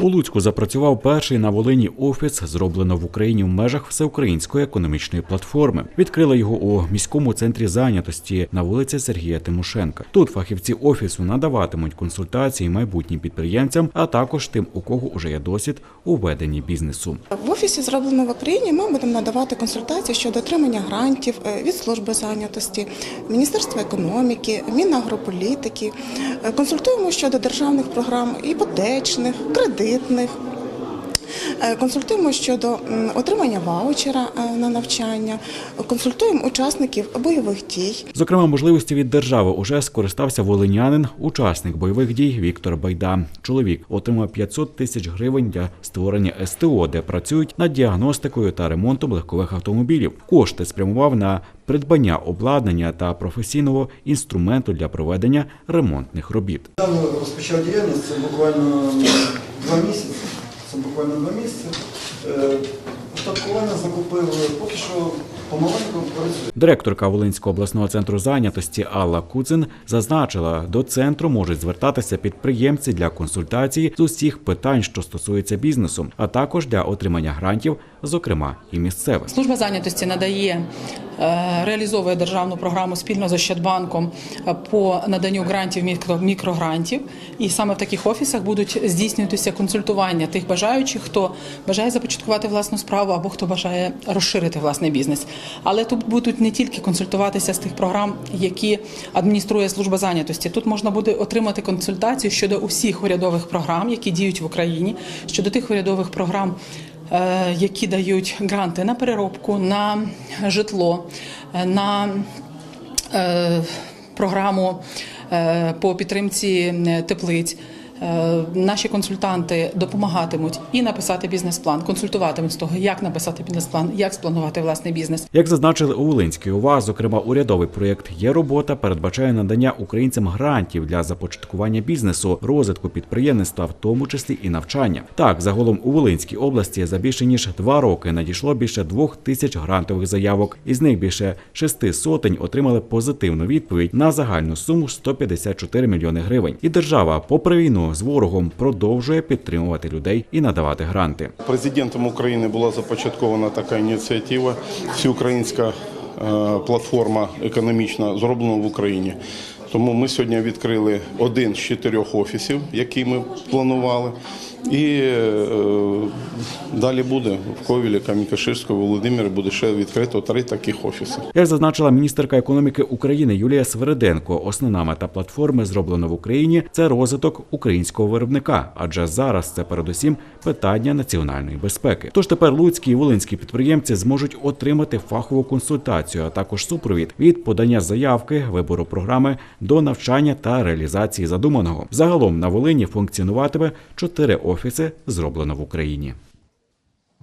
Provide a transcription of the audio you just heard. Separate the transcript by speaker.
Speaker 1: У Луцьку запрацював перший на Волині офіс, зроблено в Україні в межах всеукраїнської економічної платформи. Відкрили його у міському центрі зайнятості на вулиці Сергія Тимошенка. Тут фахівці офісу надаватимуть консультації майбутнім підприємцям, а також тим, у кого вже є досвід у веденні бізнесу.
Speaker 2: В офісі зроблено в Україні. Ми будемо надавати консультації щодо отримання грантів е, від служби зайнятості, Міністерства економіки, Мінагрополітики. Е, Консультуємо щодо державних програм іпотечних, кредитних. Е, Консультуємо щодо отримання ваучера е, на навчання, консультуємо учасників бойових дій.
Speaker 1: Зокрема, можливості від держави уже скористався волинянин, учасник бойових дій Віктор Байда. Чоловік отримав 500 тисяч гривень для створення СТО, де працюють над діагностикою та ремонтом легкових автомобілів. Кошти спрямував на придбання обладнання та професійного інструменту для проведення ремонтних робіт.
Speaker 3: Розпочав діяльність, це буквально два місяці. Це буквально два місяці. Е, Устаткування закупив, поки що помаленьку працює.
Speaker 1: Директорка Волинського обласного центру зайнятості Алла Куцин зазначила, до центру можуть звертатися підприємці для консультацій з усіх питань, що стосуються бізнесу, а також для отримання грантів, зокрема і місцевих.
Speaker 4: Служба зайнятості надає реалізовує державну програму спільно з Ощадбанком е, по наданню грантів мікрогрантів. І саме в таких офісах будуть здійснюватися консультування тих бажаючих, хто бажає започаткувати власну справу або хто бажає розширити власний бізнес. Але тут будуть не тільки консультуватися з тих програм, які адмініструє служба зайнятості. Тут можна буде отримати консультацію щодо усіх урядових програм, які діють в Україні, щодо тих урядових програм е, які дають гранти на переробку, на житло, е, на е, програму е, по підтримці е, теплиць. Е, Наші консультанти допомагатимуть і написати бізнес-план, консультуватимуть з того, як написати бізнес-план, як спланувати власний бізнес.
Speaker 1: Як зазначили у Волинській ОВА, зокрема урядовий проєкт є робота передбачає надання українцям грантів для започаткування бізнесу, розвитку підприємництва, в тому числі і навчання. Так, загалом у Волинській області за більше ніж два роки надійшло більше двох тисяч грантових заявок. Із них більше шести сотень отримали позитивну відповідь на загальну суму 154 мільйони гривень. І держава, попри війну з ворогом, продовжує підтримувати людей і надавати гранти.
Speaker 5: Президентом України була започаткована така ініціатива. Всеукраїнська українська платформа економічна зроблена в Україні. Тому ми сьогодні відкрили один з чотирьох офісів, який ми планували. І е, далі буде в Ковілі, Кам'янка-Ширської, Володимирі буде ще відкрито три таких офіси.
Speaker 1: Як зазначила міністерка економіки України Юлія Свериденко, основна мета платформи зроблено в Україні це розвиток українського виробника, адже зараз це передусім питання національної безпеки. Тож тепер луцькі і волинські підприємці зможуть отримати фахову консультацію, а також супровід від подання заявки, вибору програми до навчання та реалізації задуманого. Загалом на Волині функціонуватиме чотири офіси, зроблено в Україні.